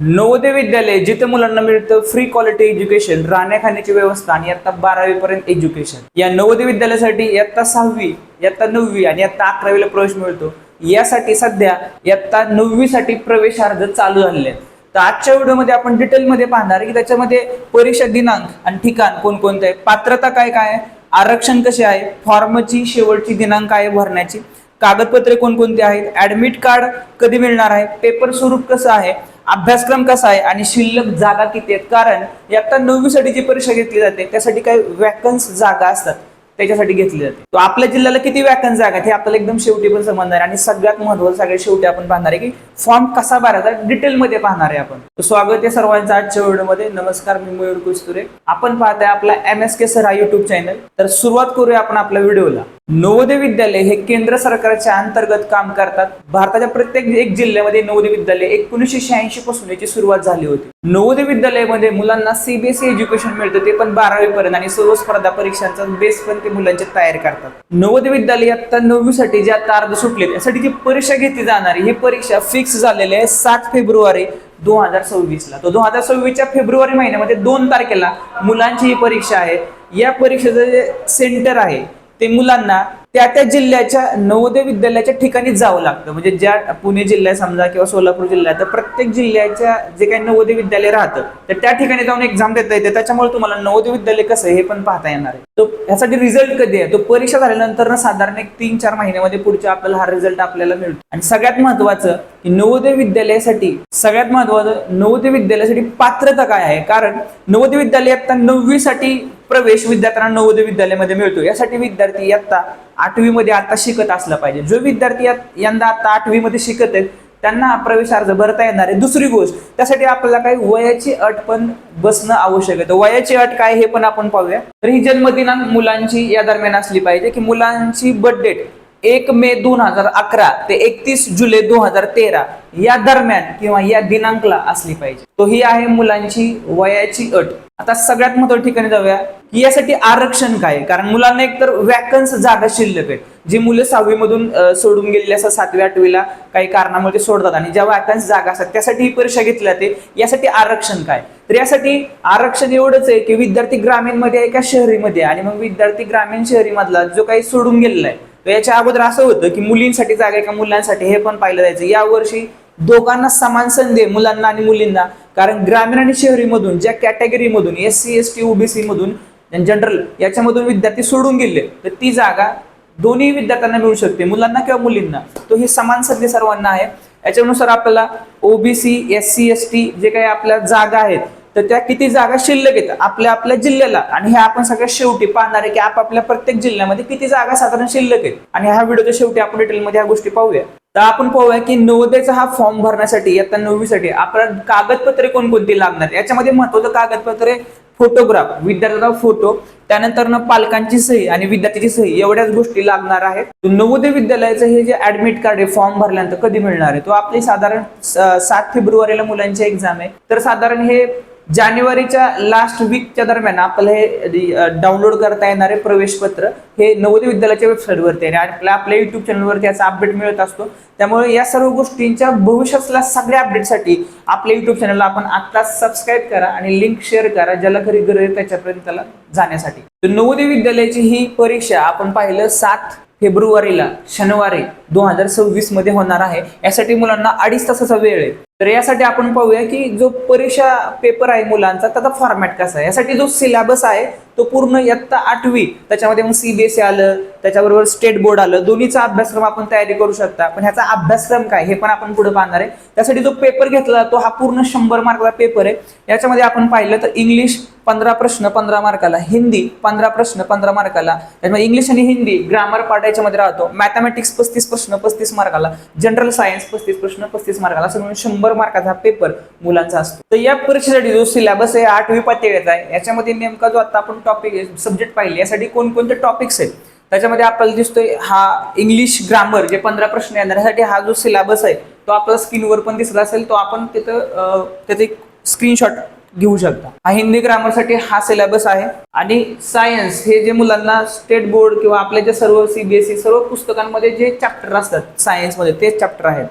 नवोदय विद्यालय जिथे मुलांना मिळतं फ्री क्वालिटी एज्युकेशन राहण्याखाण्याची व्यवस्था आणि आता बारावी पर्यंत एज्युकेशन या नवोदय विद्यालयासाठी इयत्ता सहावी इयत्ता नववी आणि इयत्ता अकरावीला प्रवेश मिळतो. यासाठी सध्या इयत्ता नववी साठी प्रवेश अर्ज चालू झालेले आहेत. तर आजच्या व्हिडिओमध्ये आपण डिटेलमध्ये पाहणार की त्याच्यामध्ये परीक्षा दिनांक आणि ठिकाण कोणकोणते आहे पात्रता काय काय आहे आरक्षण कसे आहे फॉर्मची शेवटची दिनांक आहे भरण्याची. कागदपत्रे कोणकोणती आहेत? ऍडमिट कार्ड कधी मिळणार आहे? पेपर स्वरूप कसं आहे? अभ्यासक्रम कसा आहे? आणि शिल्लक जागा किती आहेत? कारण इयत्ता नववीसाठी जी परीक्षा घेतली जाते. त्यासाठी काही वॅकन्स जागा असतात. त्याच्यासाठी घेतली जाते. तो आपल्या जिल्ह्याला किती वॅकन्स जागा हे आपल्याला एकदम शेवटी पण समजणार आहे. आणि सगळ्यात महत्वाचं सगळ्यात शेवटी आपण पाहणार आहे की फॉर्म कसा भरायचा डिटेलमध्ये पाहणार आहे आपण. तर स्वागत आहे सर्वांचं आजच्या व्हिडिओमध्ये. नमस्कार मी मयूर कुस्तुरे. आपण पाहताय आपला एम एस के सर हा युट्यूब चॅनल तर सुरुवात करूया आपण आपल्या व्हिडिओला. नवोदय विद्यालय हे केंद्र सरकारच्या अंतर्गत काम करतात. भारताच्या प्रत्येक एक जिल्ह्यामध्ये नवोदय विद्यालय एकोणीसशे शहाऐंशी पासून याची सुरुवात झाली होती. नवोदय विद्यालयामध्ये मुलांना सीबीएसई एज्युकेशन मिळतं ते पण बारावी पर्यंत आणि सर्व स्पर्धा परीक्षांचा बेस पण ते मुलांचे तयार करतात. नवोदय विद्यालय आता नववीसाठी जे आता अर्ज सुटले त्यासाठी जी परीक्षा घेतली जाणारी ही परीक्षा फिक्स झालेली आहे सात फेब्रुवारी दोन हजार सव्वीस ला तो दोन हजार सव्वीसच्या फेब्रुवारी महिन्यामध्ये दोन तारखेला मुलांची ही परीक्षा आहे. या परीक्षेचं जे सेंटर आहे ते मुलांना त्या त्या जिल्ह्याच्या नवोदय विद्यालयाच्या ठिकाणी जावं लागतं. म्हणजे ज्या पुणे जिल्हा समजा किंवा सोलापूर जिल्ह्यात तर प्रत्येक जिल्ह्याच्या जे काही नवोदय विद्यालय राहतं तर त्या ठिकाणी जाऊन एक्झाम देता येते. त्याच्यामुळे तुम्हाला नवोदय विद्यालय कसं आहे हे पण पाहता येणार आहे. तो ह्यासाठी रिझल्ट कधी आहे? तो परीक्षा झाल्यानंतर ना साधारण एक तीन चार महिन्यामध्ये पुढच्या आपल्याला हा रिझल्ट आपल्याला मिळतो. आणि सगळ्यात महत्वाचं की नवोदय विद्यालयासाठी सगळ्यात महत्वाचं नवोदय विद्यालयासाठी पात्रता काय आहे? कारण नवोदय विद्यालय आता नववीसाठी प्रवेश विद्यार्थ्यांना नवोदय विद्यालयामध्ये मिळतो. यासाठी विद्यार्थी इयत्ता आठवी मध्ये आता शिकत असला पाहिजे. जो विद्यार्थी यंदा आता आठवी मध्ये शिकत आहेत त्यांना प्रवेश अर्ज भरता येणार आहे. दुसरी गोष्ट त्यासाठी आपल्याला काही वयाची अट पण बसणं आवश्यक आहे. तर वयाची अट काय हे पण आपण पाहूया. तर ही जन्मदिनांक मुलांची या दरम्यान असली पाहिजे की मुलांची बर्थ डेट एक मे दोन हजार अकरा ते एकतीस जुलै दोन हजार तेरा या दरम्यान किंवा या दिनांकला असली पाहिजे. तो ही आहे मुलांची वयाची अट. आता सगळ्यात महत्त्वाच्या ठिकाणी जाऊया. की यासाठी आरक्षण काय? कारण मुलांना एकतर वॅकन्स जागा शिल्लक आहेत. जी मुलं सहावी मधून सोडून गेलेली असतात सातवी आठवीला काही कारणामुळे ते सोडतात. आणि ज्या वॅकन्स जागा असतात त्यासाठी ही परीक्षा घेतली जाते. यासाठी आरक्षण काय? तर यासाठी आरक्षण एवढंच आहे की विद्यार्थी ग्रामीणमध्ये आहे का शहरीमध्ये आहे? आणि मग विद्यार्थी ग्रामीण शहरी मधला जो काही सोडून गेलेला आहे तर याच्या अगोदर असं होतं की मुलींसाठी जागा आहे का मुलांसाठी? हे पण पाहिलं जायचं. यावर्षी दोघांना समान संधी आहे, मुलांना आणि मुलींना. कारण ग्रामीण आणि शहरीमधून ज्या कॅटेगरीमधून S C S T OBC मधून जनरल याच्यामधून विद्यार्थी सोडून गेले तर ती जागा दोन्ही विद्यार्थ्यांना मिळू शकते मुलांना किंवा मुलींना. तो ही समान संधी सर्वांना आहे. याच्यानुसार आपल्याला OBC S C S T जे काही आपल्या जागा आहेत तर त्या किती जागा शिल्लक आहेत आपल्या आपल्या जिल्ह्याला. आणि हे आपण सगळ्यात शेवटी पाहणार आहे की आपापल्या प्रत्येक जिल्ह्यामध्ये किती जागा साधारण शिल्लक आहेत. आणि ह्या व्हिडिओच्या शेवटी आपण डिटेलमध्ये ह्या गोष्टी पाहूया. तर आपण पाहूया की नवोदयचा हा फॉर्म भरण्यासाठी इयत्ता नववीसाठी आपल्याला कागदपत्रे कोणकोणती लागणार? याच्यामध्ये महत्वाचं कागदपत्रे फोटोग्राफ विद्यार्थ्याचा फोटो त्यानंतर ना पालकांची सही आणि विद्यार्थ्याची सही एवढ्याच गोष्टी लागणार आहेत. नवोदय विद्यालयाचं हे जे ऍडमिट कार्ड आहे फॉर्म भरल्यानंतर कधी मिळणार आहे? तो आपली साधारण सात फेब्रुवारीला मुलांची एक्झाम आहे. तर साधारण हे जानेवारीच्या लास्ट वीकच्या दरम्यान आपलं हे डाउनलोड करता येणारे प्रवेशपत्र हे नवोदय विद्यालयाच्या वेबसाईटवरती आहे. आणि आपल्या आपल्या युट्यूब चॅनलवरती याचा अपडेट मिळत असतो. त्यामुळे या सर्व गोष्टींच्या भविष्यातल्या सगळ्या अपडेटसाठी आपल्या युट्यूब चॅनलला आपण आता सबस्क्राईब करा आणि लिंक शेअर करा ज्याला खरी गरज आहे त्याच्यापर्यंत त्याला जाण्यासाठी. तर नवोदय विद्यालयाची ही परीक्षा आपण पाहिलं सात फेब्रुवारीला शनिवारी दोन हजार सव्वीसमध्ये होणार आहे. यासाठी मुलांना अडीच तासाचा वेळ आहे. तर यासाठी आपण पाहूया की जो परीक्षा पेपर आहे मुलांचा त्याचा फॉर्मॅट कसा आहे? यासाठी जो सिलेबस आहे तो पूर्ण इयत्ता आठवी त्याच्यामध्ये मग सीबीएसई आलं त्याच्याबरोबर स्टेट बोर्ड आलं दोन्हीचा अभ्यासक्रम आपण तयारी करू शकता. पण ह्याचा अभ्यासक्रम काय हे पण आपण पुढे पाहणार आहे. त्यासाठी जो पेपर घेतला जातो हा पूर्ण शंभर मार्काचा पेपर आहे. याच्यामध्ये आपण पाहिलं तर इंग्लिश पंधरा प्रश्न पंधरा मार्काला हिंदी पंधरा प्रश्न पंधरा मार्काला त्याच्यामध्ये इंग्लिश आणि हिंदी ग्रामर पार्ट याच्यामध्ये राहतो मॅथमॅटिक्स पस्तीस प्रश्न पस्तीस मार्काला जनरल सायन्स पस्तीस प्रश्न पस्तीस मार्काला असं म्हणून शंभर मार्काचा पेपर मुलांचा असतो. तर या परीक्षेसाठी जो सिलेबस आहे आठवी पातळीचा आहे याच्यामध्ये नेमका जो आता आपण टॉपिक सब्जेक्ट पाहिले यासाठी कोणकोणते टॉपिक्स आहेत? त्याच्यामध्ये आपल्याला दिसतोय हा इंग्लिश ग्रामर जे पंधरा प्रश्न येणार यासाठी हा जो सिलेबस आहे तो आपल्याला स्क्रीनवर पण दिसला असेल तो आपण तिथं त्याचे स्क्रीनशॉट घेऊ शकता. हा हिंदी ग्रामरसाठी हा सिलेबस आहे. आणि सायन्स हे जे मुलांना स्टेट बोर्ड किंवा आपल्या जे सर्व सीबीएसई सर्व पुस्तकांमध्ये जे चॅप्टर असतात सायन्समध्ये तेच चॅप्टर आहेत.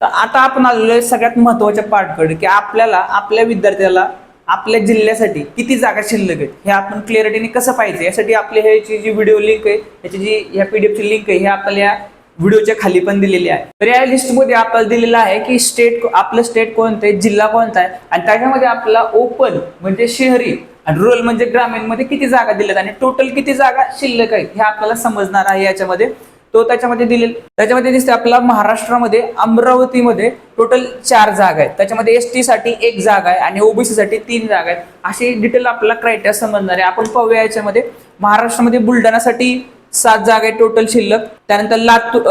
तर आता आपण आलेलो आहे सगळ्यात महत्त्वाच्या पार्टकडे की आपल्याला आपल्या विद्यार्थ्याला आपल्या जिल्ह्यासाठी किती जागा शिल्लक आहेत हे आपण क्लिअरिटीने कसं पाहिजे यासाठी आपली ह्याची जी व्हिडिओ लिंक आहे याची जी ह्या पीडीएफची लिंक आहे हे आपल्याला या व्हिडिओच्या खाली पण दिलेली आहे. तर या लिस्टमध्ये आपल्याला दिलेलं आहे की स्टेट आपलं स्टेट कोणतं आहे जिल्हा कोणता आहे आणि त्याच्यामध्ये आपला ओपन म्हणजे शहरी आणि रुरल म्हणजे ग्रामीणमध्ये किती जागा दिल्यात आणि टोटल किती जागा शिल्लक आहे हे आपल्याला समजणार आहे याच्यामध्ये. तो त्याच्यामध्ये दिलेल. त्याच्यामध्ये दिसते आपला महाराष्ट्रामध्ये अमरावतीमध्ये टोटल चार जागा आहेत. त्याच्यामध्ये एस टी साठी एक जागा आहे आणि ओबीसी साठी तीन जागा आहेत. अशी डिटेल आपल्याला क्रायटेरिया समजणार आहे. आपण पाहूया याच्यामध्ये. महाराष्ट्रामध्ये बुलढाणासाठी सात जागा आहेत टोटल शिल्लक. त्यानंतर लातूर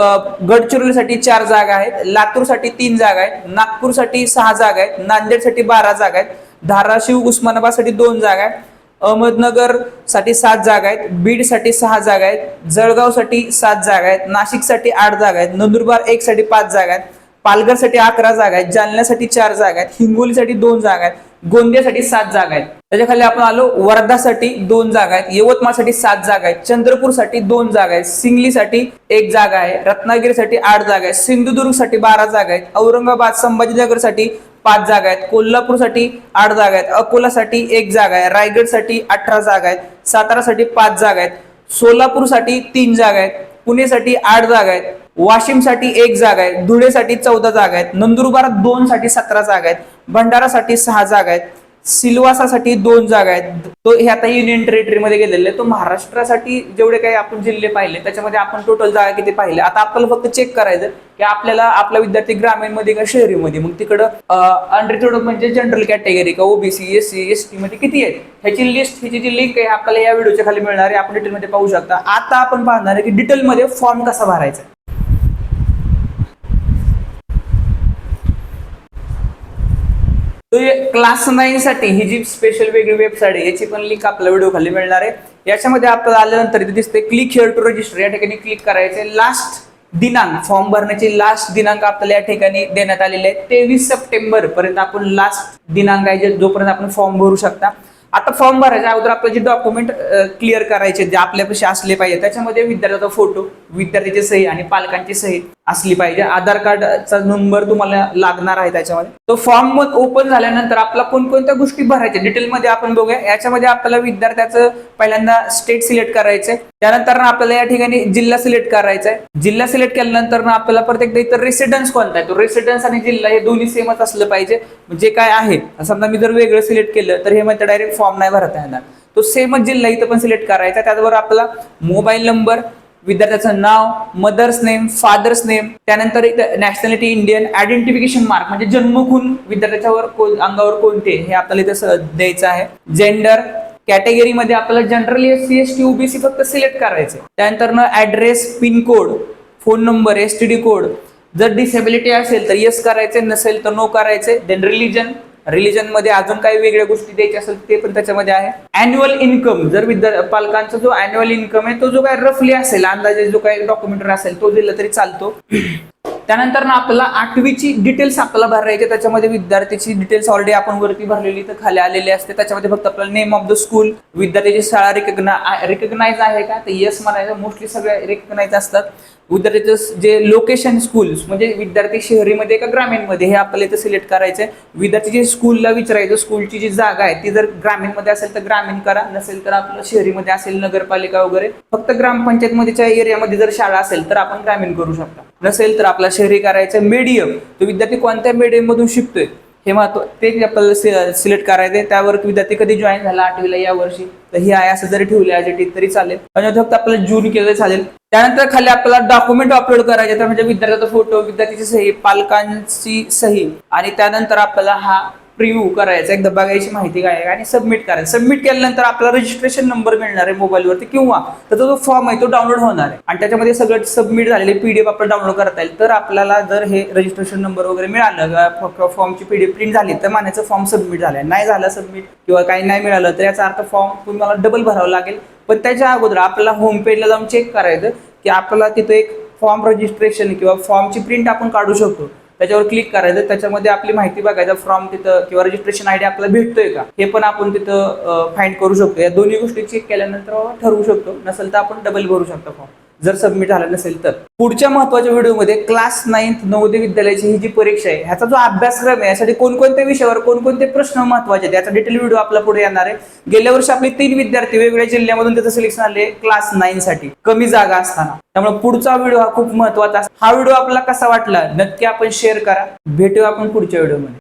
गडचिरोलीसाठी चार जागा आहेत. लातूरसाठी तीन जागा आहेत. नागपूरसाठी सहा जागा आहेत. नांदेडसाठी बारा जागा आहेत. धाराशिव उस्मानाबादसाठी दोन जागा आहेत. अहमदनगरसाठी सात जागा आहेत बीडसाठी सहा जागा आहेत जळगावसाठी सात जागा आहेत नाशिकसाठी आठ जागा आहेत नंदुरबार एक साठी पाच जागा आहेत पालघरसाठी अकरा जागा आहेत जालन्यासाठी चार जागा आहेत हिंगोलीसाठी दोन जागा आहेत गोंदियासाठी सात जागा आहेत त्याच्याखाली आपण आलो वर्धासाठी दोन जागा आहेत यवतमाळसाठी सात जागा आहेत चंद्रपूरसाठी दोन जागा आहेत सिंगलीसाठी एक जागा आहे रत्नागिरीसाठी आठ जागा आहेत सिंधुदुर्गसाठी बारा जागा आहेत औरंगाबाद संभाजीनगरसाठी पाच जागा आहेत कोल्हापूरसाठी आठ जागा आहेत अकोलासाठी एक जागा आहे रायगडसाठी अठरा जागा आहेत सातारासाठी पाच जागा आहेत सोलापूरसाठी तीन जागा आहेत पुणेसाठी आठ जागा आहेत वाशिमसाठी एक जागा आहे धुळेसाठी चौदा जागा आहेत नंदुरबार दोन साठी सतरा जागा आहेत भंडारासाठी सहा जागा आहेत. सिल्वासासाठी दोन जागा आहेत. तो हे आता युनियन टेरिटरीमध्ये गेलेले. आहे. तो महाराष्ट्रासाठी जेवढे काही आपण जिल्हे पाहिले त्याच्यामध्ये आपण टोटल जागा किती पाहिले? आता आपल्याला फक्त चेक करायचं की आपल्याला आपला विद्यार्थी ग्रामीणमध्ये का शहरीमध्ये? मग तिकडं अनरिटेड म्हणजे जनरल कॅटेगरी का OBC S C S T मध्ये किती आहेत? ह्याची लिस्ट ह्याची जी लिंक आहे आपल्याला या व्हिडिओच्या खाली मिळणार आहे. आपण डिटेलमध्ये पाहू शकता. आता आपण पाहणार आहे की डिटेलमध्ये फॉर्म कसा भरायचा तो क्लास नाईन साठी ही जी स्पेशल वेगळी वेबसाईट आहे याची पण लिंक आपल्या व्हिडिओ खाली मिळणार आहे. याच्यामध्ये आपल्याला आल्यानंतर इथे दिसते क्लिक हिअर टू रजिस्टर या ठिकाणी क्लिक करायचे. लास्ट दिनांक फॉर्म भरण्याची लास्ट दिनांक आपल्याला या ठिकाणी देण्यात आलेले आहे तेवीस सप्टेंबर पर्यंत आपण लास्ट दिनांक आहे जे- जोपर्यंत आपण फॉर्म भरू शकता. आता फॉर्म भरायच्या अगोदर आपले जे डॉक्युमेंट क्लिअर करायचे जे आपल्यापाशी असले पाहिजे त्याच्यामध्ये विद्यार्थ्याचा फोटो विद्यार्थ्याची सही आणि पालकांची सही. असली पाहिजे. आधार कार्डचा नंबर तुम्हाला लागणार आहे त्याच्यामध्ये. तो फॉर्म ओपन झाल्यानंतर आपला कोणकोणत्या गोष्टी भरायच्या? डिटेलमध्ये आपण बघूया. याच्यामध्ये आपल्याला विद्यार्थ्याचं पहिल्यांदा स्टेट सिलेक्ट करायचंय. त्यानंतर ना आपल्याला या ठिकाणी जिल्हा सिलेक्ट करायचा आहे जिल्हा सिलेक्ट केल्यानंतर ना आपल्याला प्रत्येक इतर रेसिडन्स कोणता आहे? तो रेसिडन्स आणि जिल्हा हे दोन्ही सेमच असलं पाहिजे. जे काय आहे. समजा मी जर वेगळं सिलेक्ट केलं तर हे मात्र डायरेक्ट फॉर्म नाही भरता येणार. तो सेमच जिल्हा इथं पण सिलेक्ट करायचा. त्याचबरोबर आपला मोबाईल नंबर विद्यार्थ्याचं नाव मदर्स नेम फादर्स नेम त्यानंतर इथं नॅशनॅलिटी इंडियन आयडेंटिफिकेशन मार्क म्हणजे जन्मखून विद्यार्थ्याच्यावर कोण- अंगावर कोणते हे आपल्याला इथं द्यायचं आहे. जेंडर कॅटेगरीमध्ये आपल्याला generally S C S T OBC फक्त सिलेक्ट करायचे त्यानंतर address pin code phone number S T D code जर डिसेबिलिटी असेल तर येस करायचे नसेल तर नो करायचे देन रिलीजन रिलीजनमध्ये अजून काही वेगळ्या गोष्टी द्यायच्या असेल ते पण त्याच्यामध्ये आहे. अॅन्युअल इन्कम जर विद्या पालकांचा जो अॅन्युअल इन्कम आहे तो जो काय रफली असेल अंदाजे जो काही डॉक्युमेंटरी असेल तो दिला तरी चालतो. त्यानंतर ना आपल्याला आठवीची डिटेल्स आपल्याला भरायचे त्याच्यामध्ये विद्यार्थ्याची डिटेल्स ऑलरेडी आपण वरती भरलेली तर खाली आलेली असते. त्याच्यामध्ये फक्त आपल्याला नेम ऑफ द स्कूल विद्यार्थ्याची शाळा रिकग्नाय रिकग्नाइज आहे का? तर येस म्हणायचं मोस्टली सगळे रिकग्नाइज असतात. विद्यार्थ्याचं जे लोकेशन स्कूल्स म्हणजे विद्यार्थी शहरीमध्ये का ग्रामीणमध्ये हे आपल्याला इथं सिलेक्ट करायचंय. विद्यार्थी जे स्कूलला विचारायचं स्कूलची जी जागा आहे ती जर ग्रामीणमध्ये असेल तर ग्रामीण करा नसेल तर आपलं शहरीमध्ये असेल नगरपालिका वगैरे. फक्त ग्रामपंचायतमध्येच्या एरियामध्ये जर शाळा असेल तर आपण ग्रामीण करू शकता. नसेल तर आपला शहरी करायचं मीडियम तो विद्यार्थी कोणत्या मीडियम मधून शिकतोय? हे महत्त्व ते आपल्याला सिलेक्ट करायचे त्यावर विद्यार्थी कधी जॉईन झाला आठवीला या वर्षी? तर ही आहे असं जरी ठेवले ॲज तरी चालेल. आणि फक्त आपल्याला जून केलं चालेल. त्यानंतर खाली आपल्याला डॉक्युमेंट अपलोड करायचे तर म्हणजे विद्यार्थ्याचा फोटो विद्यार्थ्याची सही पालकांची सही आणि त्यानंतर आपल्याला हा प्रिव्ह्यू करायचा एकदा बघायची माहिती काय आहे आणि सबमिट करायचं. सबमिट केल्यानंतर आपल्याला रजिस्ट्रेशन नंबर मिळणार आहे मोबाईलवरती किंवा त्याचा जो फॉर्म आहे तो डाउनलोड होणार आहे. आणि त्याच्यामध्ये सगळं सबमिट झालेले पीडीएफ आपल्याला डाउनलोड करता येईल. तर आपल्याला जर हे रजिस्ट्रेशन नंबर वगैरे मिळालं फॉर्मची पीडीएफ प्रिंट झाली तर मानायचं फॉर्म सबमिट झालाय. नाही झालं सबमिट किंवा काही नाही मिळालं तर याचा अर्थ फॉर्म तुम्हाला डबल भरावं लागेल. पण त्याच्या अगोदर आपल्याला होम पेजला जाऊन चेक करायचं की आपल्याला तिथं एक फॉर्म रजिस्ट्रेशन किंवा फॉर्मची प्रिंट आपण काढू शकतो. त्याच्यावर क्लिक करायचं. त्याच्यामध्ये आपली माहिती बघायचं फॉर्म तिथं किंवा रजिस्ट्रेशन आयडी आपल्याला भेटतोय का? हे पण आपण तिथं फाईंड करू शकतो. या दोन्ही गोष्टी चेक केल्यानंतर बाबा ठरवू शकतो. नसेल तर आपण डबल भरू शकतो फॉर्म जर सबमिट झाला नसेल तर. पुढच्या महत्त्वाच्या व्हिडिओमध्ये क्लास नाईन्थ नवोदय विद्यालयाची ही जी परीक्षा आहे ह्याचा जो अभ्यासक्रम आहे यासाठी कोणकोणत्या विषयावर कोणकोणते प्रश्न महत्त्वाचे आहेत याचा डिटेल व्हिडिओ आपला पुढे येणार आहे. गेल्या वर्षी आपले तीन विद्यार्थी वेगवेगळ्या जिल्ह्यामधून त्याचं सिलेक्शन आले क्लास नाईन साठी. कमी जागा असताना. त्यामुळे पुढचा व्हिडिओ हा खूप महत्त्वाचा हा व्हिडिओ आपला कसा वाटला? नक्की आपण शेअर करा. भेटूया आपण पुढच्या व्हिडिओमध्ये